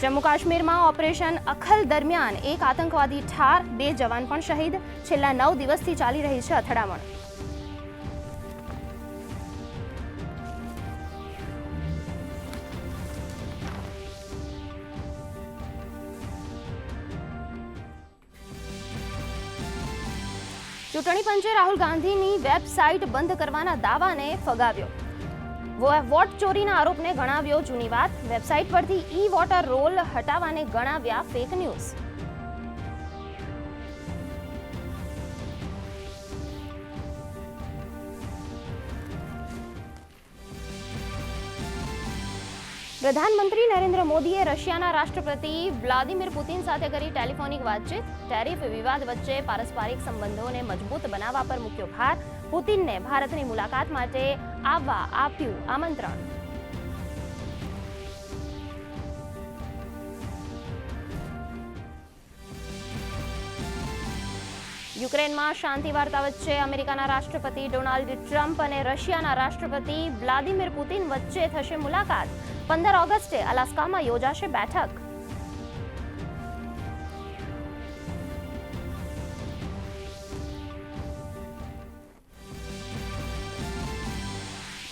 જમ્મુ કાશ્મીરમાં ઓપરેશન અખલ દરમિયાન એક આતંકવાદી ઠાર, બે જવાન પણ શહીદ. છેલ્લા નવ દિવસથી ચાલી રહી છે અથડામણ. ચૂંટણી પંચે રાહુલ ગાંધીની વેબસાઇટ બંધ કરવાના દાવાને ફગાવ્યો. વોટ ચોરીના આરોપને ગણાવ્યો જૂની વાત. વેબસાઇટ પરથી ઈ વોટર રોલ હટાવવાને ગણાવ્યા ફેક ન્યૂઝ પ્રધાનમંત્રી નરેન્દ્ર મોદીએ રશિયાના રાષ્ટ્રપતિ વ્લાદિમીર પુતિન સાથે કરી ટેલિફોનિક વાતચીત. ટેરિફ વિવાદ વચ્ચે પારસ્પરિક સંબંધોને મજબૂત બનાવવા પર મૂક્યો ભાર. પુતિનને ભારતની મુલાકાત માટે આવવા આપ્યું આમંત્રણ. યુક્રેનમાં શાંતિ વાર્તા વચ્ચે અમેરિકાના રાષ્ટ્રપતિ ડોનાલ્ડ ટ્રમ્પ અને રશિયાના રાષ્ટ્રપતિ વ્લાદિમીર પુતિન વચ્ચે થશે મુલાકાત. પંદર ઓગસ્ટે અલાસ્કામાં યોજાશે બેઠક.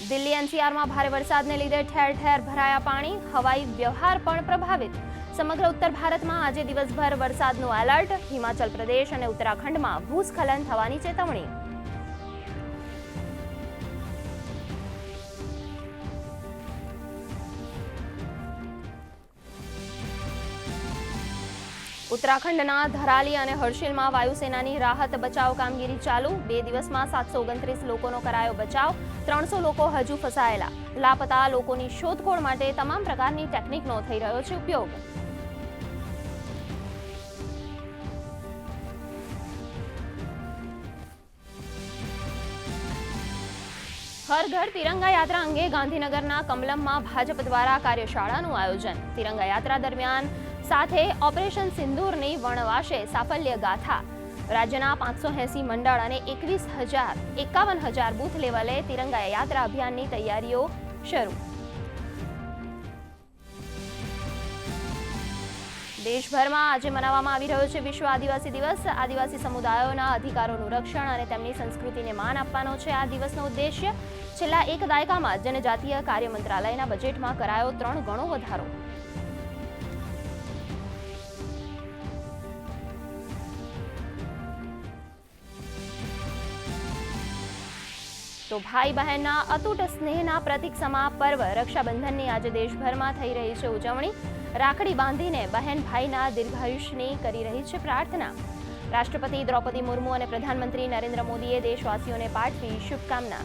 દિલ્હી એનસીઆરમાં ભારે વરસાદને લીધે ઠેર ઠેર ભરાયા પાણી, હવાઈ વ્યવહાર પણ પ્રભાવિત. સમગ્ર ઉત્તર ભારતમાં આજે દિવસભર વરસાદનું એલર્ટ, હિમાચલ પ્રદેશ અને ઉત્તરાખંડમાં ભૂસ્ખલન થવાની ચેતવણી. ઉત્તરાખંડના ધરાલી અને હર્ષિલમાં વાયુસેનાની રાહત બચાવ કામગીરી ચાલુ. બે દિવસમાં સાતસો ઓગણત્રીસ લોકોનો કરાયો બચાવ. ત્રણસો લોકો હજુ ફસાયેલા. લાપતા લોકોની શોધખોળ માટે તમામ પ્રકારની ટેકનિકનો થઈ રહ્યો છે ઉપયોગ. હર ઘર તિરંગા યાત્રા અંગે ગાંધીનગરના કમલમમાં ભાજપ દ્વારા કાર્યશાળાનું આયોજન. તિરંગા યાત્રા દરમિયાન સાથે ઓપરેશન સિંદૂરની વણવાશે સાફલ્ય ગાથા રાજ્યના પાંચસો એંસી મંડળ અને એકવીસ હજાર એકાવન હજાર બૂથ લેવલે તિરંગા યાત્રા અભિયાનની તૈયારીઓ શરૂ. દેશભરમાં આજે મનાવવામાં આવી રહ્યો છે વિશ્વ આદિવાસી દિવસ. આદિવાસી સમુદાયોના અધિકારોનું રક્ષણ અને તેમની સંસ્કૃતિને માન આપવાનો છે આ દિવસનો ઉદ્દેશ્ય. છેલ્લા એક દાયકામાં જનજાતીય કાર્ય મંત્રાલયના બજેટમાં કરાયો ત્રણ ગણો વધારો. તો ભાઈ બહેનના અતૂટ સ્નેહના પ્રતિક સમા પર્વ રક્ષાબંધનની આજે દેશભરમાં થઈ રહી છે ઉજવણી. રાખડી બાંધીને બહેન ભાઈના દીર્ઘાયુષ્યની કરી રહી છે પ્રાર્થના. રાષ્ટ્રપતિ દ્રૌપદી મુર્મુ અને પ્રધાનમંત્રી નરેન્દ્ર મોદીએ દેશવાસીઓને પાઠવી શુભકામના.